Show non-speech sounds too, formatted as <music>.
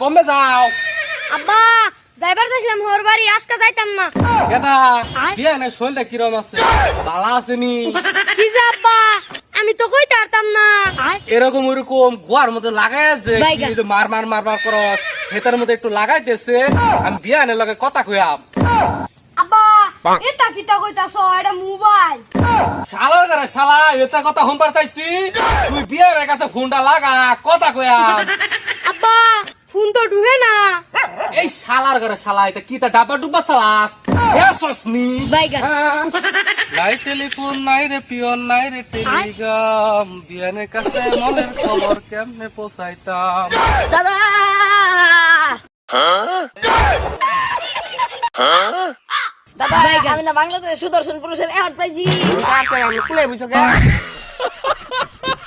কমবে যাও। আব্বা যাইবার চাইছিলাম হোর বাড়ি আজকে যাইতাম না। কেতা। না শরীরটা কিরম আছে? বালা আছে কি যে আব্বা আমি তো কইতে পারতাম না। এরকম ওরকম গোয়ার মধ্যে। কি যে মার মার মার মার করস। হেতার মধ্যে একটু লাগাইতেছে আমি বিয়া নে লগে কথা কইয়াম। আব্বা এটা কিতা কইতাছ? এটা মোবাইল। শালার ঘরে শালা এটা কথা শুনবার চাইছি? তুই বিয়ার কাছে ফোনটা লাগা কথা কইয়াম আব্বা ফোন তো ঢুকে না এই শালার ঘরে শালা এটা কি তা ডাবা ডুবা চালাস এসস নি বাইগান। নাই টেলিফোন নাই রে পিয়ন নাই রে টেলিগ্রাম। বিয়ানের কাছে মনের খবর কেমনে পৌঁছাইতাম? দাদা! দাদা। আমি না বাংলাদেশ সুদর্শন পুরুষের এখন পাইছি। কুলে বুঝছ কে <laughs>